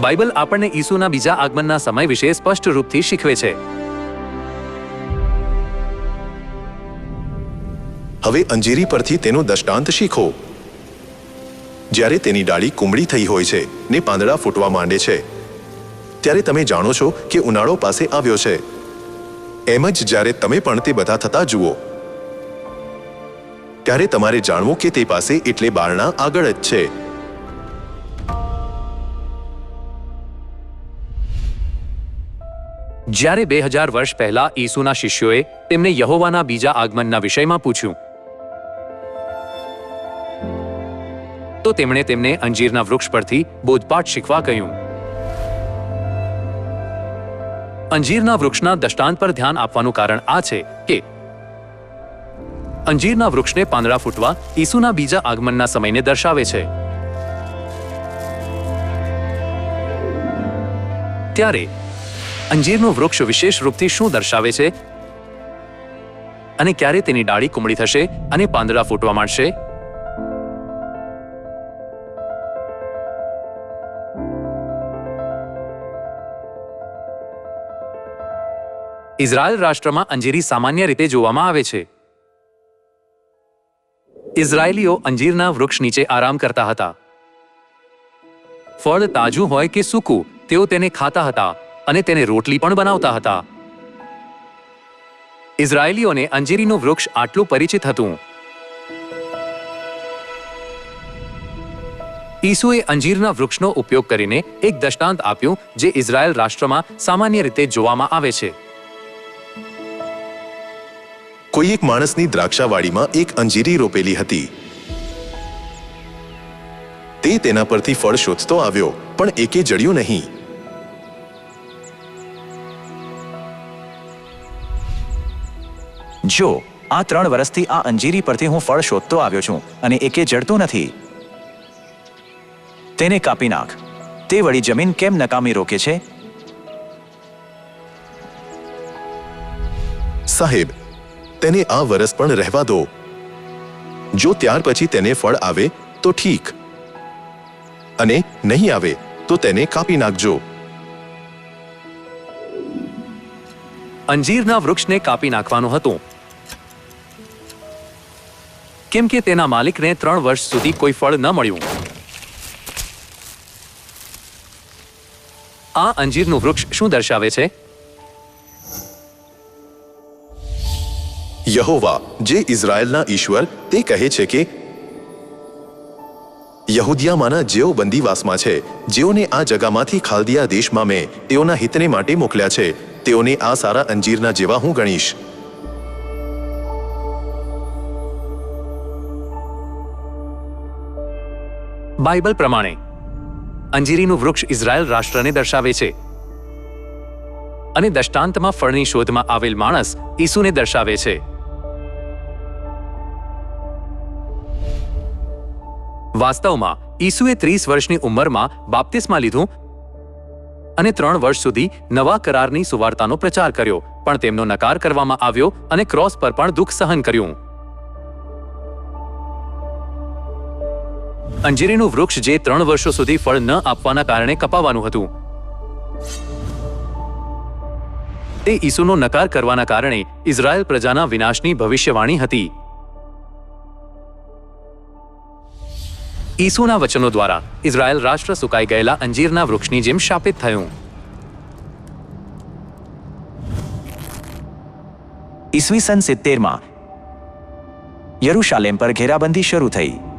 Bible આપણને ઈસુના બીજા આગમનના સમય વિશે સ્પષ્ટ રૂપથી શીખવે છે. હવે અંજીરી પરથી તેનો દષ્ટાંત શીખો. જ્યારે તેની ડાળી કુંબળી થઈ હોય છે ને પાંદડા ફૂટવા માંડે છે, ત્યારે તમે જાણો છો કે ઉનાળો પાસે આવ્યો છે. એમ જ જ્યારે તમે પણ તે બધા થતા જુઓ. ત્યારે તમારે જાણવું કે તે પાસે એટલે બારણા આગળ જ છે. જ્યારે બે હજાર વર્ષ પહેલા ઈસુના શિષ્યોએ તેમને યહોવાના બીજા આગમનના વિષયમાં પૂછ્યું. તો તેમણે તેમને અંજીરના વૃક્ષ પરથી બોધપાઠ શીખવા કહ્યું. અંજીરના વૃક્ષના દષ્ટાંત પર ધ્યાન આપવાનું કારણ આ છે કે અંજીરના વૃક્ષને પાંદડા ફૂટવા ઈસુના બીજા આગમનના સમયને દર્શાવે છે. ત્યારે અંજીરનું વૃક્ષ વિશેષ રૂપથી શું દર્શાવે છે? અને ક્યારે તેની ડાળી કુમળી થશે અને પાંદડા ફૂટવા માંડશે? ઇઝરાયલ રાષ્ટ્રમાં અંજીરી સામાન્ય રીતે જોવામાં આવે છે. ઇઝરાયેલીઓ અંજીરના વૃક્ષ નીચે આરામ કરતા હતા. ફળ તાજું હોય કે સૂકું, તેઓ તેને ખાતા હતા. અને તેને રોટલી પણ બનાવતા હતા. ઇઝરાયેલીઓને અંજીરીનું વૃક્ષ આટલું પરિચિત હતું. ઈસુએ અંજીરના વૃક્ષનો ઉપયોગ કરીને એક દષ્ટાંત આપ્યું જે ઇઝરાયલ રાષ્ટ્રમાં સામાન્ય રીતે જોવામાં આવે છે. કોઈ એક માણસની દ્રાક્ષાવાડીમાં એક અંજીરી રોપેલી હતી. તે તેના પરથી ફળ શોધતો આવ્યો, પણ એકે જડ્યું નહીં. જો આ ત્રણ વર્ષથી આ અંજીરી પરથી હું ફળ શોધતો આવ્યો છું અને એકે જડતું નથી. તેને કાપી નાખ. તે વળી જમીન કેમ નકામી રોકે છે? સાહેબ તેને આ વરસ પણ રહેવા દો. જો ત્યાર પછી તેને ફળ આવે તો ઠીક. અને નહીં આવે તો તેને કાપી નાખજો. અંજીરના વૃક્ષને કાપી નાખવાનું હતું. કેમ કે તેના માલિકને ત્રણ વર્ષ સુધી કોઈ ફળ ન મળ્યું. આ અંજીરનું વૃક્ષ શું દર્શાવે છે? યહોવા, જે ઇઝરાયલના ઈશ્વર, તે કહે છે કે, યહૂદિયામાંના જેઓ બંદીવાસમાં છે, જેઓને આ જગામાંથી ખાલદિયા દેશમાં મેં તેઓના હિતને માટે મોકલ્યા છે, તેઓને આ સારા અંજીરના જેવા હું ગણીશ. બાઇબલ પ્રમાણે, અંજીરીનું વૃક્ષ ઇઝરાયલ રાષ્ટ્રને દર્શાવે છે. અને દષ્ટાંતમાં ફળની શોધમાં આવેલ માણસ ઈસુને દર્શાવે છે. વાસ્તવમાં, ઈસુએ ત્રીસ વર્ષની ઉંમરમાં બાપ્તિસ્મા લીધું અને ત્રણ વર્ષ સુધી નવા કરારની સુવાર્તાનો પ્રચાર કર્યો, પણ તેમનો નકાર કરવામાં આવ્યો અને ક્રોસ પર પણ દુઃખ સહન કર્યું. અંજીરીનું વૃક્ષ જે ત્રણ વર્ષો સુધી ફળ ન આપવાના કારણે કપાવાનું હતું. તે ઈસુનો નકાર કરવાના કારણે ઇઝરાયલ પ્રજાના વિનાશની ભવિષ્યવાણી હતી. ઈસુના વચનો દ્વારા ઇઝરાયલ રાષ્ટ્ર સુકાઈ ગયેલા અંજીરના વૃક્ષની જેમ શાપિત થયું. ઈસવીસન સિત્તેરમાં યરુશાલેમ પર ઘેરાબંધી શરૂ થઈ.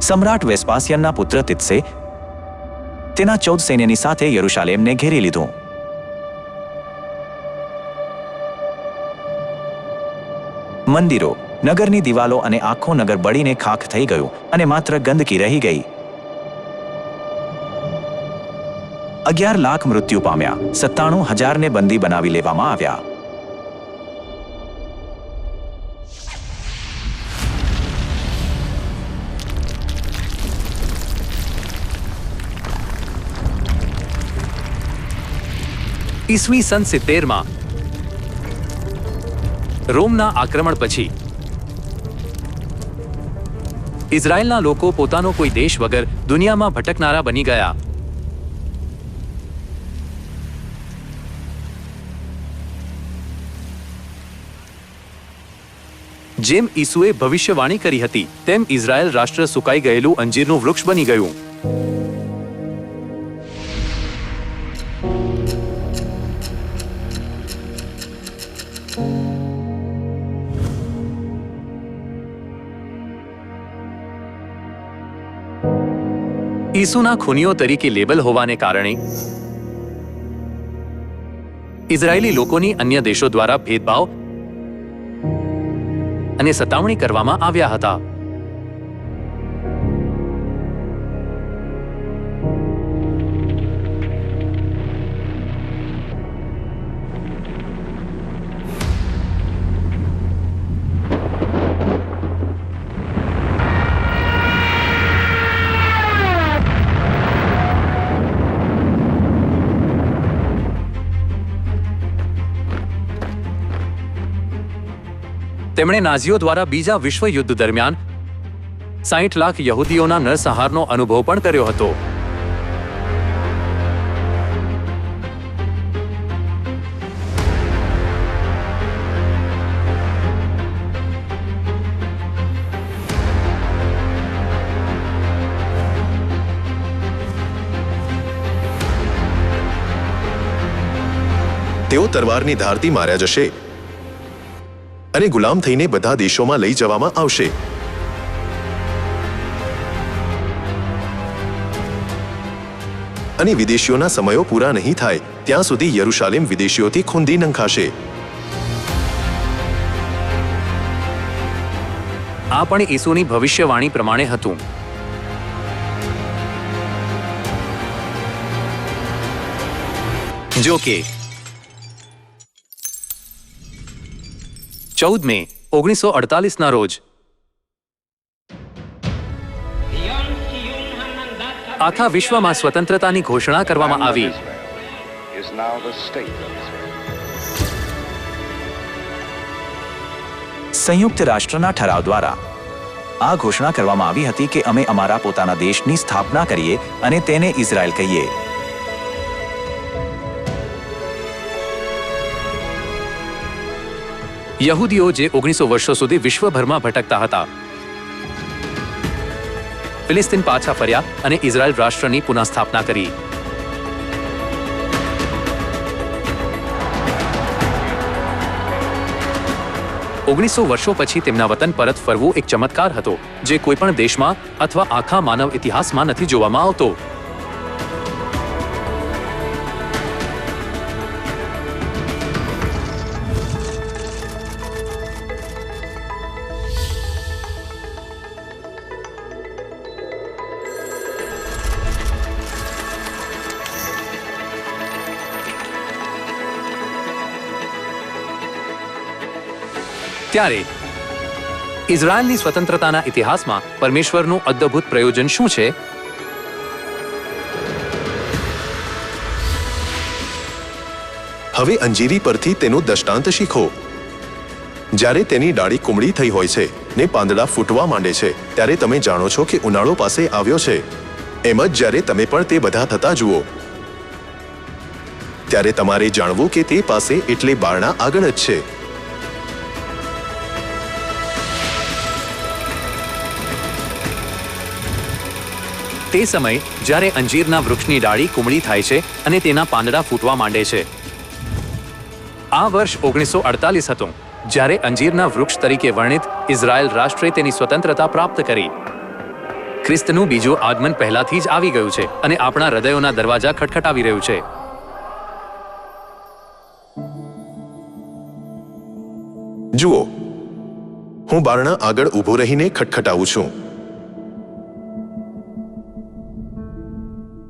સમ્રાટ વેસ્પાસિયનના પુત્ર તિત્સે તેના ચૌદ સૈન્યની સાથે યરુશાલેમને ઘેરી લીધું. મંદિરો, નગરની દિવાલો અને આખો નગર બળીને ખાખ થઈ ગયું અને માત્ર ગંદકી રહી ગઈ. અગિયાર લાખ મૃત્યુ પામ્યા, સત્તાણું હજારને બંદી બનાવી લેવામાં આવ્યા. ઈસવી સન સિત્તેરમાં. રોમના આક્રમણ પછી. ઇઝરાયલના લોકો પોતાનો કોઈ દેશ વગર દુનિયામાં ભટકનારા બની ગયા. જેમ ઈસુએ ભવિષ્યવાણી કરી હતી, તેમ ઇઝરાયલ રાષ્ટ્ર સુકાઈ ગયેલું અંજીરનું વૃક્ષ બની ગયું. ઈસુના ખૂનીઓ તરીકે લેબલ હોવાને કારણે ઇઝરાયેલી લોકોની અન્ય દેશો દ્વારા ભેદભાવ અને સતાવણી કરવામાં આવ્યા હતા. તેમણે નાઝીઓ દ્વારા બીજા વિશ્વ યુદ્ધ દરમિયાન સાહીઠ લાખ યહૂદીઓના નરસંહારનો અનુભવ પણ કર્યો હતો. તેઓ તરવારની ધારથી માર્યા જશે. અને ગુલામ થઈને બધા દેશોમાં લઈ જવામાં આવશે. અને વિદેશીઓના સમયો પૂરા નહીં થાય ત્યાં સુધી યરુશાલેમ વિદેશીઓથી ખૂંદી નંખાશે. આ પણ ઈસુની ભવિષ્યવાણી પ્રમાણે હતું. જો કે ચૌદ મે ઓગણીસો અડતાલીસના રોજ આખા વિશ્વમાં સ્વતંત્રતાની ઘોષણા કરવામાં આવી. સંયુક્ત રાષ્ટ્રના ઠરાવ દ્વારા આ ઘોષણા કરવામાં આવી હતી કે અમે અમારા પોતાના દેશની સ્થાપના કરીએ અને તેને ઇઝરાયલ કહીએ યહૂદીઓ જે ઓગણીસો વર્ષો સુધી વિશ્વભરમાં ભટકતા હતા. ફિલિસ્તીન પાછા ફર્યા અને ઇઝરાયલ રાષ્ટ્રની પુનઃસ્થાપના કરી. ઓગણીસો વર્ષો પછી તેમના વતન પરત ફરવું એક ચમત્કાર હતો, જે કોઈપણ દેશમાં અથવા આખા માનવ ઇતિહાસમાં નથી જોવામાં આવતો. ત્યારે ઇઝરાયલની સ્વતંત્રતાના ઇતિહાસમાં પરમેશ્વરનું અદ્ભુત પ્રયોજન શું છે? હવે અંજીરી પરથી તેનું દષ્ટાંત શીખો. જ્યારે તેની ડાળી કુમળી થઈ હોય છે ને પાંદડા ફૂટવા માંડે છે, ત્યારે તમે જાણો છો કે ઉનાળો પાસે આવ્યો છે. એમ જ જ્યારે તમે પણ તે બધા થતા જુઓ. ત્યારે તમારે જાણવું કે તે પાસે એટલે બારણા આગળ જ છે. તે સમય, જ્યારે અંજીરના વૃક્ષની ડાળી કુમળી થાય છે અને તેના પાંદડા ફૂટવા માંડે છે. આ વર્ષ ઓગણીસો અડતાલીસ હતું, જ્યારે અંજીરના વૃક્ષ તરીકે વર્ણિત ઇઝરાયલ રાષ્ટ્રે તેની સ્વતંત્રતા પ્રાપ્ત કરી. ખ્રિસ્તનું બીજું આગમન પહેલાથી જ આવી ગયું છે અને આપણા હૃદયોના દરવાજા ખટખટાવી રહ્યું છે. જુઓ, હું બારણા આગળ ઊભો રહીને ખટખટાવું છું.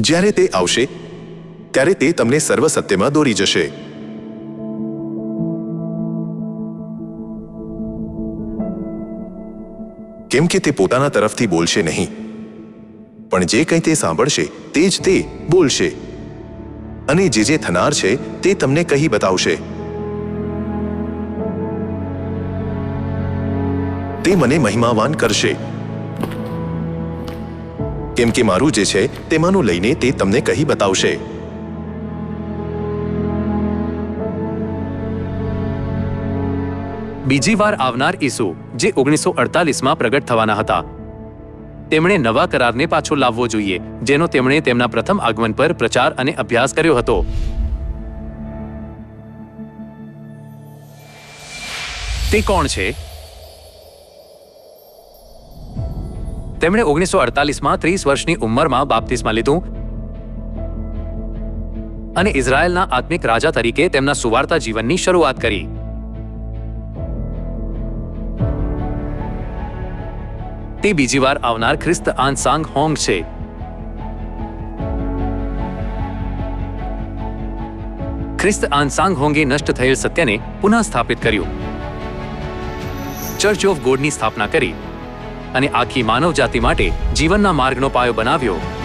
જ્યારે તે આવશે, ત્યારે તે તમને સર્વ સત્યમાં દોરી જશે. કેમ કે તે પોતાના તરફથી બોલશે નહીં. પણ જે કંઈ તે સાંભળશે, તે જ તે બોલશે. અને જે જે થનાર છે, તે તમને કહી બતાવશે. તે મને મહિમાવાન કરશે. કેમ કે મારું જે છે તેમાંનું લઈને તે તમને કહી બતાવશે. બીજી વાર આવનાર ઈસુ, જે ઓગણીસો અડતાલીસમાં પ્રગટ થવાના હતા. તેમણે નવા કરારને પાછો લાવવો જોઈએ, જેનો તેમણે તેમના પ્રથમ આગમન પર પ્રચાર અને અભ્યાસ કર્યો હતો. તે કોણ છે? તેમણે ઓગણીસો અડતાલીસમાં ત્રીસ વર્ષની ઉંમરમાં બાપ્તિસ્મા લીધું અને ઇઝરાયલના આત્મિક રાજા તરીકે તેમના સુવાર્તા જીવનની શરૂઆત કરી. તે બીજી વાર આવનાર ખ્રિસ્ત આનસાંગ હોંગ છે. ખ્રિસ્ત આનસાંગ હોંગે નષ્ટ થયેલ સત્યને પુનઃ સ્થાપિત કર્યું. ચર્ચ ઓફ ગોડની સ્થાપના કરી. અને આખી માનવ જાતિ માટે જીવનના માર્ગનો પાયો બનાવ્યો.